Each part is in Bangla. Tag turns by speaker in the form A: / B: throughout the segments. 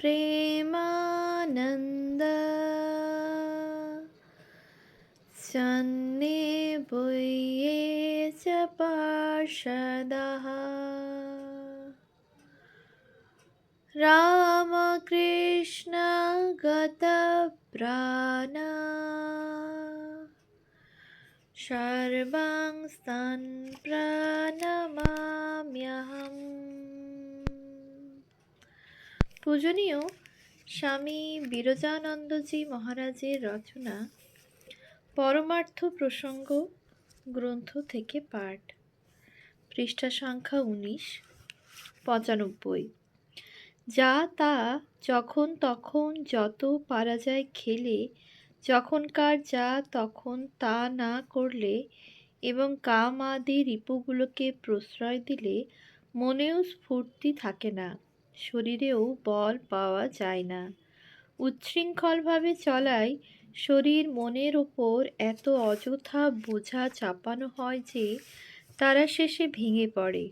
A: प्रेमानन्द सन्निभुये च पार्षदा পূজনীয় স্বামী বিরজানন্দজি মহারাজের রচনা, পরমার্থ প্রসঙ্গ, গ্রন্থ থেকে পাঠ, পৃষ্ঠা সংখ্যা উনিশ, পঁচানব্বই। যা তা যখন তখন যত পারা যায় খেলে, যখনকার যা তখন তা না করলে এবং কাম আদি রিপুগুলোকে প্রশ্রয় দিলে মনেও স্ফূর্তি থাকে না। শরীরেও বল পাওয়া যায় না। উচ্ছৃঙ্খলভাবে চলায় শরীর মনের ওপর এত অযথা বোঝা চাপানো হয় যে তারা শেষে ভেঙে পড়ে।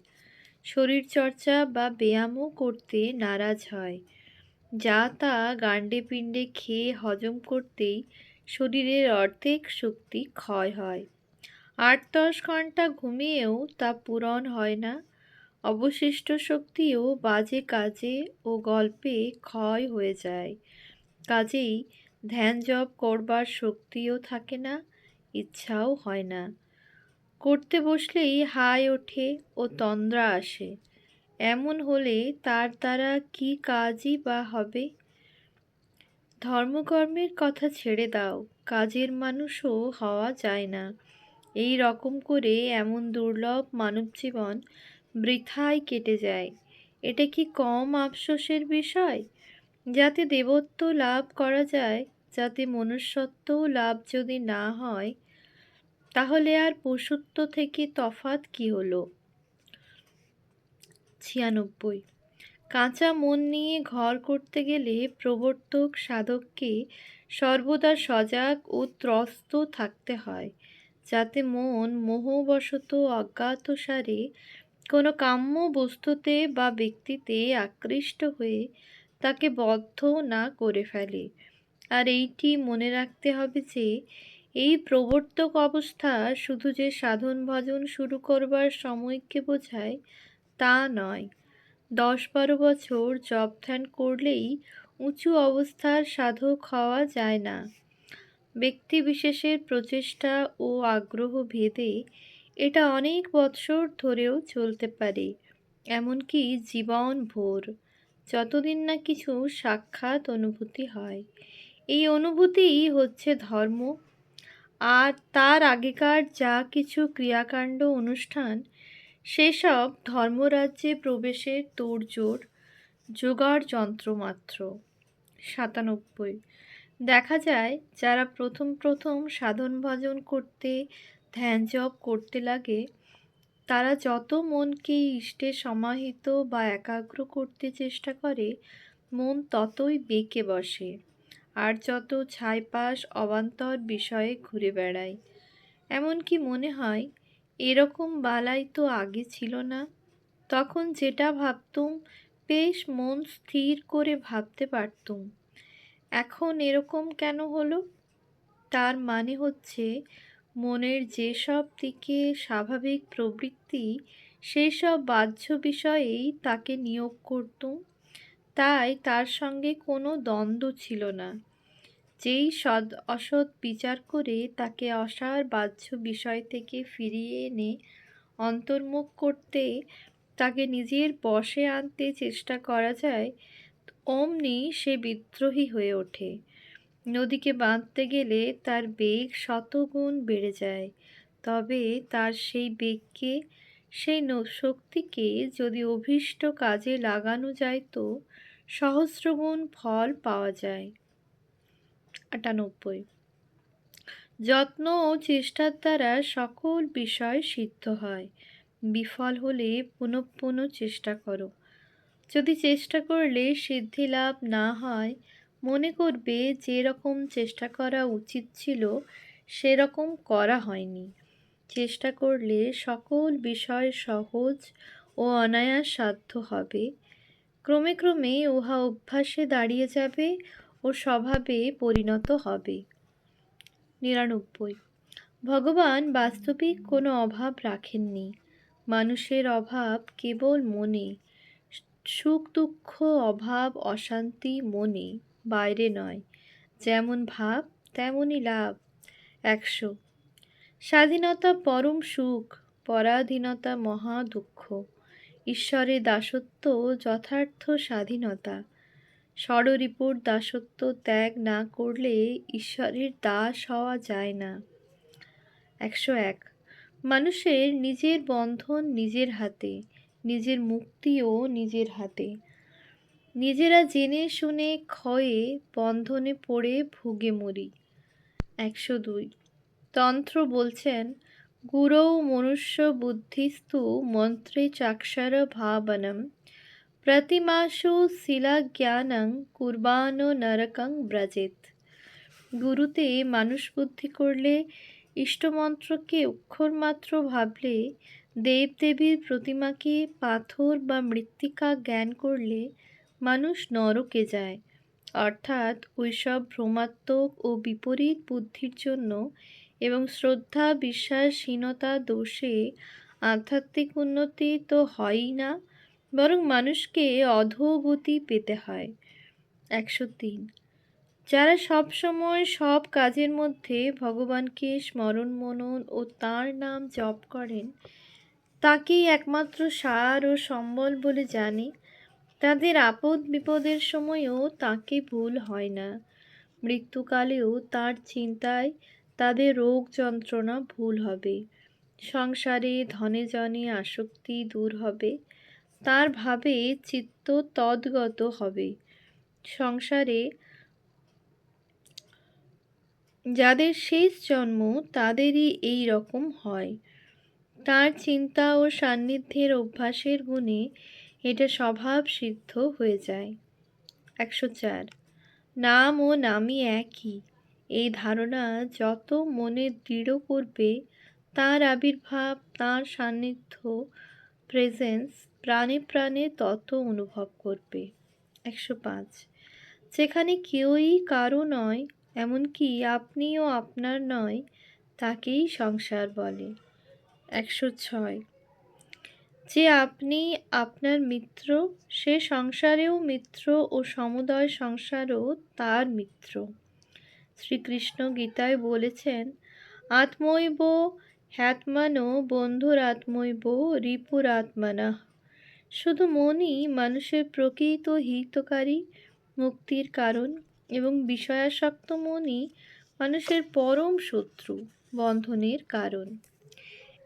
A: শরীরচর্চা বা ব্যায়ামও করতে নারাজ হয়। যা তা গান্ডে পিণ্ডে খেয়ে হজম করতেই শরীরের অর্ধেক শক্তি ক্ষয় হয়। আট দশ ঘণ্টা ঘুমিয়েও তা পূরণ হয় না। অবশিষ্ট শক্তিও বাজে কাজে ও গল্পে ক্ষয় হয়ে যায়। কাজেই ধ্যান জপ করবার শক্তিও থাকে না, ইচ্ছাও হয় না। করতে বসলেই হাই ওঠে ও তন্দ্রা আসে। এমন হলে তার দ্বারা কি কাজই বা হবে? ধর্মকর্মের কথা ছেড়ে দাও, কাজের মানুষও হওয়া যায় না। এই রকম করে এমন দুর্লভ মানব জীবন বৃথায় কেটে যায়। এটা কি কম আফসোসের বিষয়? যাতে দেবত্ব লাভ করা যায়, যাতে মনুষ্যত্ব লাভ যদি না হয়, তাহলে আর পশুত্ব থেকে তফাত কি হলো? ছিয়ানব্বই। কাঁচা মন নিয়ে ঘর করতে গেলে প্রবর্তক সাধককে সর্বদা সজাগ ও ত্রস্ত থাকতে হয়, যাতে মন মোহবশত অজ্ঞাতসারে কোনো কাম্য বস্তুতে বা ব্যক্তিতে আকৃষ্ট হয়ে তাকে বদ্ধ না করে ফেলে। আর এইটি মনে রাখতে হবে যে, এই প্রবর্তক অবস্থা শুধু যে সাধন ভজন শুরু করবার সময়কে বোঝায় তা নয়। দশ বারো বছর জব ধ্যান করলেই উঁচু অবস্থার সাধক হওয়া যায় না। ব্যক্তি বিশেষের প্রচেষ্টা ও আগ্রহ ভেদে এটা অনেক বৎসর ধরেও চলতে পারে। এমনকি জীবন ভোর, যতদিন না কিছু সাক্ষাৎ অনুভূতি হয়। এই অনুভূতিই হচ্ছে ধর্ম। আর তার আগেকার যা কিছু ক্রিয়াকাণ্ড অনুষ্ঠান, সেসব ধর্মরাজ্যে প্রবেশের তোড়জোড়, যোগাড় যন্ত্র মাত্র। সাতানব্বই। দেখা যায়, যারা প্রথম প্রথম সাধন ভজন করতে ধ্যান জপ করতে লাগে, তারা যত মনকে ইষ্টে সমাহিত বা একাগ্র করতে চেষ্টা করে, মন ততই বেঁকে বসে আর যত ছাইপাশ অবান্তর বিষয়ে ঘুরে বেড়ায়। এমনকি মনে হয়, এরকম বালাই তো আগে ছিল না। তখন যেটা ভাবতুম, বেশ মন স্থির করে ভাবতে পারতুম। এখন এরকম কেন হলো? তার মানে হচ্ছে মনের যেসব দিকে স্বাভাবিক প্রবৃত্তি সেই সব বাহ্য বিষয়েই তাকে নিয়োগ করতুম তাই তার সঙ্গে কোনো দ্বন্দ্ব ছিল না। যেই সদ অসৎ বিচার করে তাকে অসার বাহ্য বিষয় থেকে ফিরিয়ে এনে অন্তর্মুখ করতে, তাকে নিজের বশে আনতে চেষ্টা করা যায়, অমনি সে বিদ্রোহী হয়ে ওঠে। নদীকে বাঁধতে গেলে তার বেগ শতগুণ বেড়ে যায়। তবে তার সেই বেগকে, সেই শক্তিকে যদি অভীষ্ট কাজে লাগানো যায় তো সহস্রগুণ ফল পাওয়া যায়। আটানব্বই। যত্ন ও চেষ্টার দ্বারা সকল বিষয় সিদ্ধ হয়। বিফল হলে পুনঃ পুনঃ চেষ্টা করো। যদি চেষ্টা করলে সিদ্ধি লাভ না হয় মনে করবে যে রকম চেষ্টা করা উচিত ছিল, সেরকম করা হয়নি। চেষ্টা করলে সকল বিষয় সহজ ও অনায়াস সাধ্য হবে। ক্রমে ক্রমে উহা অভ্যাসে দাঁড়িয়ে যাবে ও স্বভাবে পরিণত হবে। নিরানব্বই। ভগবান বাস্তবিক কোনো অভাব রাখেননি। মানুষের অভাব কেবল মনে। সুখ দুঃখ অভাব, অশান্তি মনে। বাইরে নয়। যেমন ভাব তেমনই লাভ। একশো। স্বাধীনতা পরম সুখ, পরাধীনতা মহা দুঃখ। ঈশ্বরের দাসত্ব যথার্থ স্বাধীনতা। ষড়রিপুর দাসত্ব ত্যাগ না করলে ঈশ্বরের দাস হওয়া যায় না। একশো এক। মানুষের নিজের বন্ধন নিজের হাতে, নিজের মুক্তিও নিজের হাতে। নিজেরা জেনে শুনে ক্ষয়ে বন্ধনে পড়ে ভুগে মরি। একশো দুই। তন্ত্র বলছেন, গুরৌ মনুষ্য বুদ্ধিস্তু মন্ত্রে চাক্ষর ভাবনম। প্রতিমাসু শিলাজ্ঞানং কুর্বাণ নরকং ব্রজেত। গুরুতে মানুষ বুদ্ধি করলে, ইষ্টমন্ত্রকে অক্ষরমাত্র ভাবলে, দেবদেবীর প্রতিমাকে পাথর বা মৃত্তিকা জ্ঞান করলে মানুষ নরকে যায়। অর্থাৎ ওইসব ভ্রমাত্মক ও বিপরীত বুদ্ধির জন্য এবং শ্রদ্ধা, বিশ্বাসহীনতা দোষে আধ্যাত্মিক উন্নতি তো হয়ই না, বরং মানুষকে অধোগতি পেতে হয়। একশো তিন। যারা সব সময় সব কাজের মধ্যে ভগবানকে স্মরণ, মনন ও তাঁর নাম জপ করেন, তাকেই একমাত্র সার ও সম্বল বলে জানে। তাদের আপদ বিপদের সময়ও তাকে ভুল হয় না। মৃত্যুকালেও তার চিন্তায় তাদের রোগ যন্ত্রণা ভুল হবে। সংসারে ধনে জনে আসক্তি দূর হবে। তার ভাবে চিত্ত তদ্গত হবে। সংসারে যাদের শেষ জন্ম তাদেরই এই রকম হয়। তার চিন্তা ও সান্নিধ্যের অভ্যাসের গুণে এটা স্বভাব সিদ্ধ হয়ে যায়। একশো চার। নাম ও নামই একই। এই ধারণা যত মনে দৃঢ় করবে, তার আবির্ভাব, তার সান্নিধ্য প্রেজেন্স প্রাণে প্রাণে তত অনুভব করবে। একশো পাঁচ। যেখানে কেউই কারও নয়, এমনকি আপনিও আপনার নয়, তাকেই সংসার বলে। একশো ছয়। যে আপনি আপনার মিত্র, সে সংসারেও মিত্র ও সমুদয় সংসারও তার মিত্র। শ্রীকৃষ্ণ গীতায় বলেছেন, আত্মৈব হ্যাত্মানো বন্ধুর আত্মৈব রিপুর আত্মানা শুধু মনই মানুষের প্রকৃত হিতকারী মুক্তির কারণ এবং বিষয়াসক্ত মনই মানুষের পরম শত্রু বন্ধনের কারণ।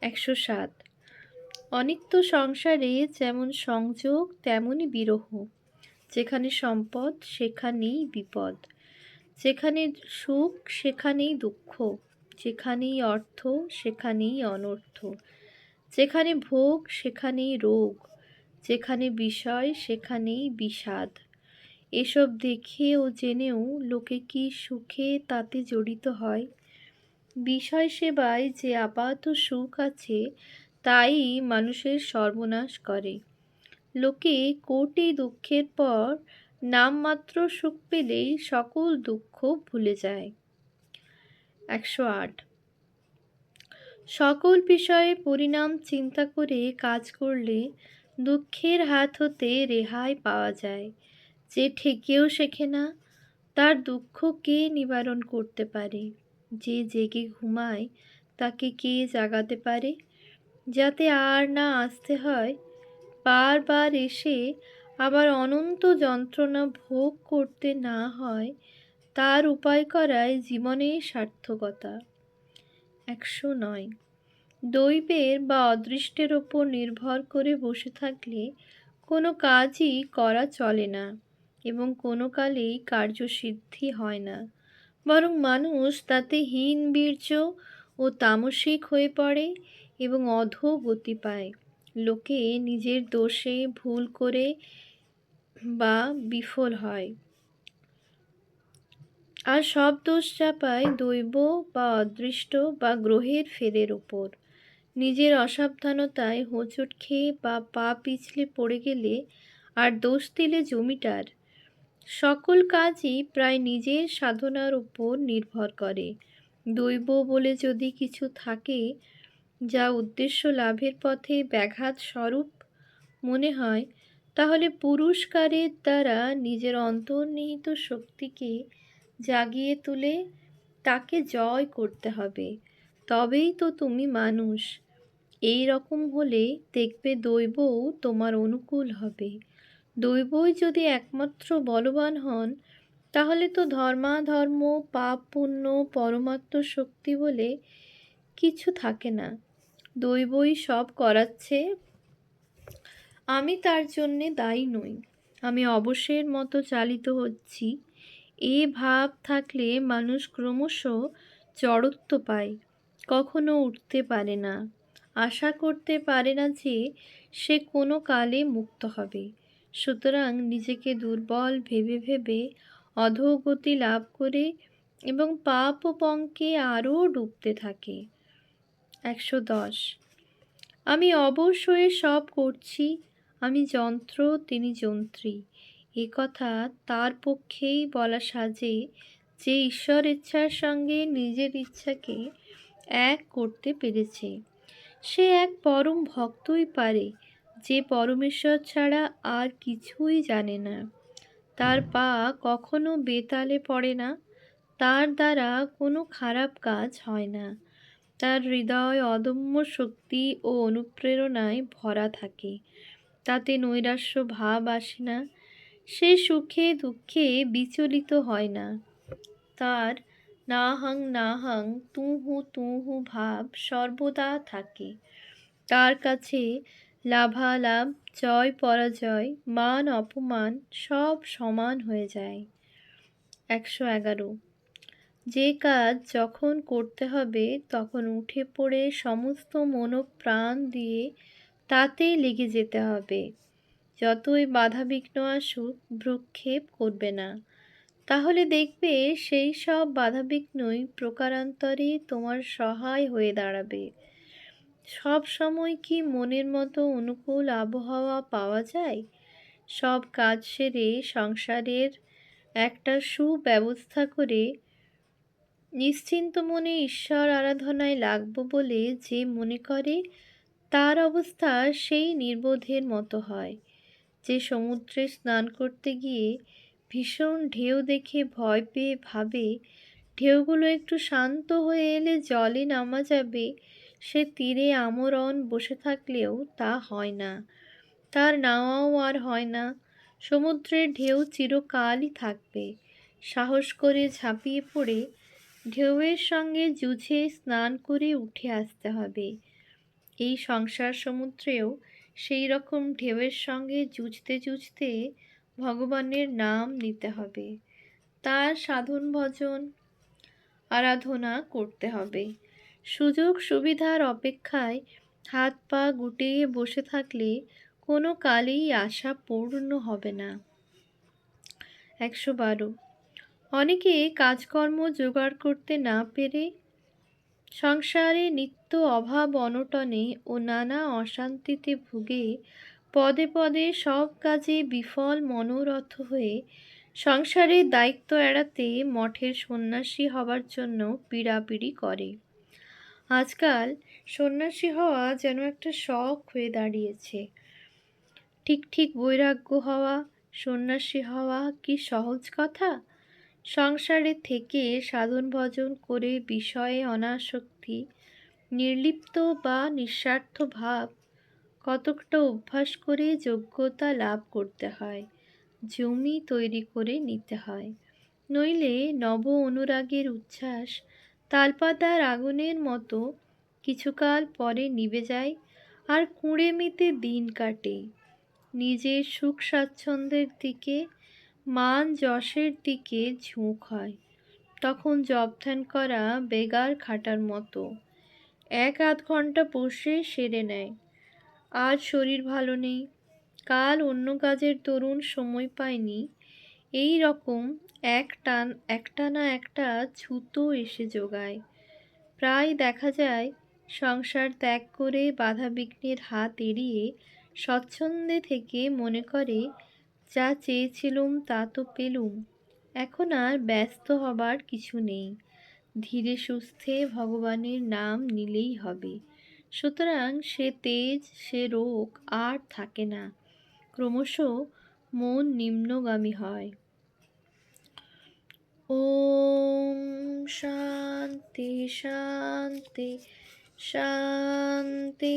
A: একশো সাত অনিত্য সংসারে যেমন সংযোগ, তেমনই বিরহ। যেখানে সম্পদ, সেখানেই বিপদ। যেখানে সুখ, সেখানেই দুঃখ। যেখানেই অর্থ, সেখানেই অনর্থ। যেখানে ভোগ, সেখানেই রোগ। যেখানে বিষয়, সেখানেই বিষাদ। এসব দেখে ও জেনেও লোকে কি সুখে তাতে জড়িত হয়? বিষয় সেবায় যে আপাত সুখ আছে তাই মানুষের সর্বনাশ করে। লোকে কোটি দুঃখের পর নামমাত্র সুখ পেলেই সকল দুঃখ ভুলে যায়। একশো আট। সকল বিষয়ে পরিণাম চিন্তা করে কাজ করলে দুঃখের হাত হতে রেহাই পাওয়া যায়। যে ঠেকেও শেখে না, তার দুঃখ কে নিবারণ করতে পারে? যে জেগে ঘুমায়, তাকে কে জাগাতে পারে? যাতে আর না আসতে হয়। বারবার এসে আবার অনন্ত যন্ত্রণা ভোগ করতে না হয়, তার উপায় করায় জীবনের সার্থকতা। একশো নয়। দৈবের বা অদৃষ্টের ওপর নির্ভর করে বসে থাকলে কোনো কাজই করা চলে না এবং কোনো কালেই কার্যসিদ্ধি হয় না। বরং মানুষ তাতে হীন বীর্য ও তামসিক হয়ে পড়ে এবং অধোগতি পায়। লোকে নিজের দোষে ভুল করে বা বিফল হয়। আর সব দোষ চাপায় দৈব বা অদৃষ্ট বা গ্রহের ফেরের ওপর। নিজের অসাবধানতায় হোঁচট খেয়ে বা পা পিছলে পড়ে গেলে আর দোষ দিলে জমিটার। সকল কাজই প্রায় নিজের সাধনার উপর নির্ভর করে। দৈব বলে যদি কিছু থাকে যা উদ্দেশ্য লাভের পথে ব্যাঘাত স্বরূপ মনে হয়, তাহলে পুরস্কারের দ্বারা নিজের অন্তর্নিহিত শক্তিকে জাগিয়ে তুলে তাকে জয় করতে হবে। তবেই তো তুমি মানুষ। এই রকম হলে দেখবে দৈবও তোমার অনুকূল হবে। দৈবই যদি একমাত্র বলবান হন, তাহলে তো ধর্মাধর্ম পাপ পুণ্য পরমাত্ম শক্তি বলে কিছু থাকে না। দৈবই সব করাচ্ছে। আমি তার জন্যে দায়ী নই। আমি অবশ্যের মতো চালিত হচ্ছি। এ ভাব থাকলে মানুষ ক্রমশ জড়ত্ব পায়, কখনো উঠতে পারে না। আশা করতে পারে না যে সে কোনো কালে মুক্ত হবে। সুতরাং নিজেকে দুর্বল ভেবে ভেবে অধোগতি লাভ করে এবং পাপ পঙ্কে আরও ডুবতে থাকে। একশো দশ। আমি অবশ্যই সব করছি, আমি যন্ত্র, তিনি যন্ত্রী। এ কথা তার পক্ষেই বলা সাজে যে ঈশ্বর ইচ্ছার সঙ্গে নিজের ইচ্ছাকে এক করতে পেরেছে। সে এক পরম ভক্তই পারে, যে পরমেশ্বর ছাড়া আর কিছুই জানে না। তার পা কখনো বেতালে পড়ে না, তার দ্বারা কোনো খারাপ কাজ হয় না। তার হৃদয় অদম্য শক্তি ও অনুপ্রেরণায় ভরা থাকে। তাতে নৈরাশ্য ভাব আসে না, সে সুখে দুঃখে বিচলিত হয় না। তার না হাং না হাং তু হু তু হু ভাব সর্বদা থাকে। তার কাছে লাভালাভ, জয় পরাজয়, মান অপমান সব সমান হয়ে যায়। একশো এগারো যে কাজ যখন করতে হবে তখন উঠে পড়ে সমস্ত মনোপ্রাণ দিয়ে তাতেই লেগে যেতে হবে। যতই বাধাবিঘ্ন আসুক, ভ্রুক্ষেপ করবে না। তাহলে দেখবে সেই সব বাধাবিঘ্নই প্রকারান্তরে তোমার সহায় হয়ে দাঁড়াবে। সব সময় কি মনের মতো অনুকূল আবহাওয়া পাওয়া যায়? সব কাজ সেরে সংসারের একটা সুব্যবস্থা করে নিশ্চিন্ত মনে ঈশ্বর আরাধনায় লাগবো বলে যে মনে করে, তার অবস্থা সেই নির্বোধের মতো হয়। যে সমুদ্রে স্নান করতে গিয়ে ভীষণ ঢেউ দেখে ভয় পেয়ে ভাবে, ঢেউগুলো একটু শান্ত হয়ে এলে জলে নামা যাবে, সে তীরে আমরণ বসে থাকলেও তা হয় না। তার নাওয়াও আর হয় না। সমুদ্রের ঢেউ চিরকালই থাকবে। সাহস করে ঝাঁপিয়ে পড়ে ঢেউয়ের সঙ্গে যুঝে স্নান করে উঠে আসতে হবে। এই সংসার সমুদ্রেও সেই রকম ঢেউয়ের সঙ্গে যুঝতে যুঝতে ভগবানের নাম নিতে হবে। তার সাধন ভজন, আরাধনা করতে হবে। সুযোগ সুবিধার অপেক্ষায় হাত পা গুটিয়ে বসে থাকলে কোনো কালেই আশা পূর্ণ হবে না। একশো বারো অনেকে কাজকর্ম জোগাড় করতে না পেরে সংসারে নিত্য অভাব অনটনে ও নানা অশান্তিতে ভুগে পদে পদে সব কাজে বিফল মনোরথ হয়ে সংসারের দায়িত্ব এড়াতে মঠের সন্ন্যাসী হবার জন্য পীড়াপিড়ি করে। আজকাল সন্ন্যাসী হওয়া যেন একটা শখ হয়ে দাঁড়িয়েছে। ঠিক ঠিক বৈরাগ্য হওয়া, সন্ন্যাসী হওয়া কি সহজ কথা? সংসারে থেকে সাধন ভজন করে বিষয়ে অনাসক্তি, নির্লিপ্ত বা নিঃস্বার্থ ভাব কতকটা অভ্যাস করে যোগ্যতা লাভ করতে হয়, জমি তৈরি করে নিতে হয়। নইলে নব অনুরাগের উচ্ছ্বাস তালপাতার আগুনের মতো কিছুকাল পরে নিভে যায় আর কুঁড়ে মিতে দিন কাটে। নিজের সুখ স্বাচ্ছন্দ্যের দিকে মান যশের দিকে ঝোঁক হয়। তখন জবধ্যান করা বেগার খাটার মতো। এক আধ ঘণ্টা বসে সেরে নেয়। আজ শরীর ভালো নেই। কাল অন্য কাজের তরুণ সময় পায়নি। এই রকম এক টান একটা না একটা ছুতো এসে যোগায় প্রায় দেখা যায়, সংসার ত্যাগ করে বাধা বিঘ্নের হাত এড়িয়ে স্বচ্ছন্দে থেকে মনে করে যা চেয়েছিলুম তা তো পেলুম। এখন আর ব্যস্ত হবার কিছু নেই। ধীরে সুস্থে ভগবানের নাম নিলেই হবে। সুতরাং সে তেজ, সে রোগ আর থাকে না। ক্রমশ মন নিম্নগামী হয়। ওম শান্তি শান্তি শান্তি।